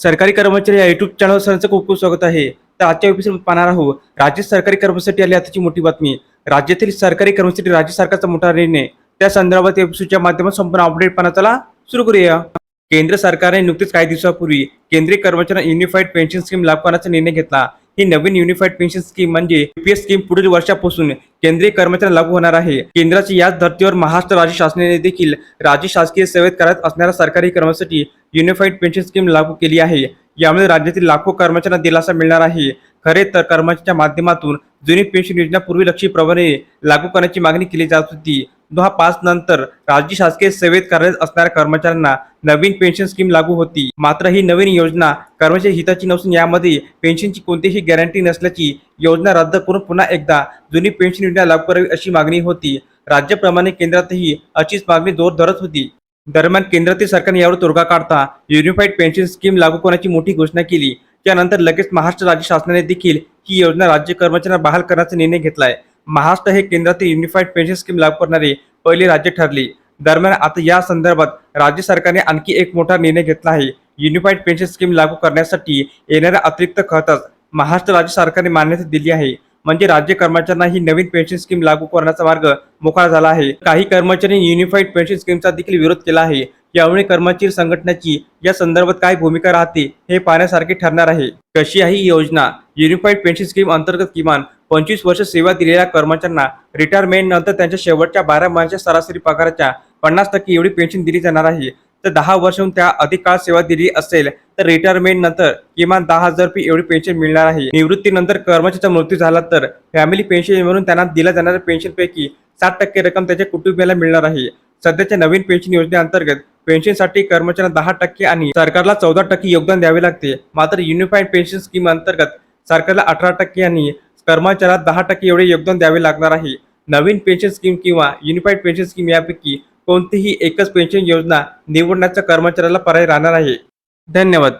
सरकारी कर्मचारी या युट्यूब चॅनल सरांचं खूप खूप स्वागत आहे. तर आजच्या एपिसोड पाहणार आहोत राज्य सरकारी कर्मचारी आली आताची मोठी बातमी. राज्यातील सरकारी कर्मचारी राज्य सरकारचा मोठा निर्णय. त्या संदर्भात एपिसोडच्या माध्यमात संपूर्ण अपडेट पाहण्यात चला. सुरू करूया. केंद्र सरकारने नुकतेच काही दिवसापूर्वी केंद्रीय कर्मचाऱ्यांना युनिफाईड पेन्शन स्कीम लागू करण्याचा निर्णय घेतला. ही नवीन युनिफाईड पेन्शन स्कीम म्हणजे युपीएस स्कीम पुढील वर्षापासून केंद्रीय कर्मचाऱ्यांना लागू होणार आहे. केंद्राची याच धर्तीवर महाराष्ट्र राज्य शासनाने देखील राज्य शासकीय सेवेत करत असणाऱ्या सरकारी कर्मचारी युनिफाईड पेन्शन स्कीम लागू केली आहे. यामुळे राज्यातील लाखो कर्मचाऱ्यांना दिलासा मिळणार आहे. खरे तर कर्मचाऱ्यांच्या माध्यमातून जुनी पेन्शन योजना पूर्वी लक्षीप्रमाणे लागू करण्याची मागणी केली जात होती. दोन हजार पाच नंतर राज्य शासकीय सेवेत कार्यरत असणाऱ्या कर्मचाऱ्यांना नवीन पेन्शन स्कीम लागू होती. मात्र ही नवीन योजना कर्मचारी हिताची नसून यामध्ये पेन्शनची कोणतीही गॅरंटी नसल्याची योजना रद्द करून पुन्हा एकदा जुनी पेन्शन योजना लागू करावी अशी मागणी होती. राज्याप्रमाणे केंद्रातही अशीच मागणी जोर धरत होती. दरम्यान केंद्रातील सरकारने यावर तोडगा काढता युनिफाईड पेन्शन स्कीम लागू करण्याची मोठी घोषणा केली. त्यानंतर लगेच महाराष्ट्र राज्य शासनाने देखील ही योजना राज्य कर्मचाऱ्यांना बहाल करण्याचा निर्णय घेतलाय. महाराष्ट्र हे केंद्रातील युनिफाईड पेन्शन स्कीम लागू करणारे पहिले राज्य ठरले. दरम्यान आता या संदर्भात राज्य सरकारने आणखी एक मोठा निर्णय घेतला आहे. युनिफाईड पेन्शन स्कीम लागू करण्यासाठी येणाऱ्या अतिरिक्त खर्चास महाराष्ट्र राज्य सरकारने मान्यता दिली आहे. म्हणजे राज्य कर्मचाऱ्यांना ही नवीन पेन्शन स्कीम लागू करण्याचा मार्ग मोकळा झाला आहे. काही कर्मचाऱ्यांनी युनिफाईड पेन्शन स्कीमचा देखील विरोध केला आहे. यामुळे कर्मचारी संघटनेची या संदर्भात काय भूमिका राहते हे पाहण्यासारखे ठरणार आहे. कशी आहे ही योजना? युनिफाईड पेन्शन स्कीम अंतर्गत किमान पंचवीस वर्ष सेवा दिलेल्या कर्मचाऱ्यांना रिटायरमेंट नंतर त्यांच्या शेवटच्या बारा महिन्याच्या सरासरी पगाराच्या पन्नास टक्के एवढी पेन्शन दिली जाणार आहे. तर दहा वर्षाहून त्या अधिक काळ सेवा दिली असेल तर रिटायरमेंट नंतर किमान दहा हजार रुपये एवढी पेन्शन मिळणार आहे. निवृत्तीनंतर कर्मचाऱ्याचा मृत्यू झाला तर फॅमिली पेन्शन म्हणून त्यांना दिल्या जाणाऱ्या पेन्शन पैकी साठ टक्के रक्कम त्याच्या कुटुंबियाला मिळणार आहे. सध्याच्या नवीन पेन्शन योजनेअंतर्गत पेन्शनसाठी कर्मचाऱ्यांना दहा टक्के आणि सरकारला चौदा टक्के योगदान द्यावे लागते. मात्र युनिफाईड पेन्शन स्कीम अंतर्गत सरकारला अठरा टक्के आणि कर्मचाऱ्याला दहा टक्के एवढे योगदान द्यावे लागणार आहे. नवीन पेन्शन स्कीम किंवा युनिफाईड पेन्शन स्कीम यापैकी कोणतीही एकच पेन्शन योजना निवडण्याचा कर्मचाऱ्याला पर्याय राहणार आहे. धन्यवाद.